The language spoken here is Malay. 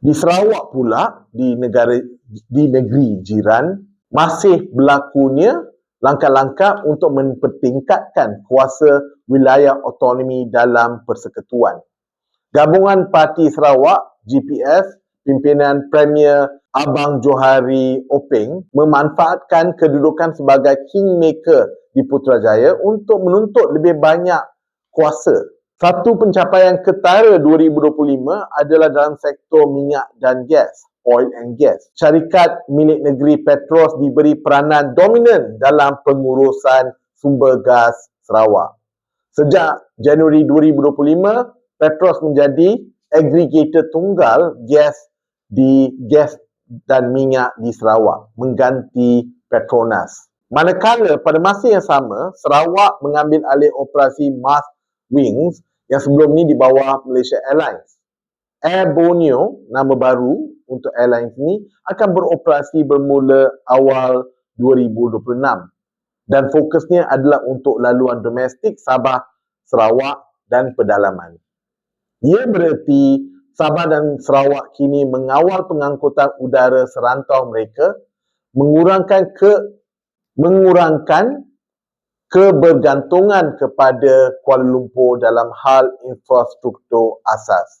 Di Sarawak pula, di negara di negeri jiran, masih berlakunya langkah-langkah untuk mempertingkatkan kuasa wilayah otonomi dalam persekutuan. Gabungan Parti Sarawak, GPS, pimpinan Premier Abang Johari Openg memanfaatkan kedudukan sebagai kingmaker di Putrajaya untuk menuntut lebih banyak kuasa. Satu pencapaian ketara 2025 adalah dalam sektor minyak dan gas, oil and gas. Syarikat milik negeri Petros diberi peranan dominan dalam pengurusan sumber gas Sarawak. Sejak Januari 2025, Petros menjadi aggregator tunggal gas di gas dan minyak di Sarawak mengganti Petronas. Manakala pada masa yang sama, Sarawak mengambil alih operasi Mars Wings yang sebelum ni di bawah Malaysia Airlines. Air Borneo, nama baru untuk airlines ini, akan beroperasi bermula awal 2026. Dan fokusnya adalah untuk laluan domestik Sabah, Sarawak dan pedalaman. Ia bererti Sabah dan Sarawak kini mengawal pengangkutan udara serantau mereka, mengurangkan ke mengurangkan kebergantungan kepada Kuala Lumpur dalam hal infrastruktur asas.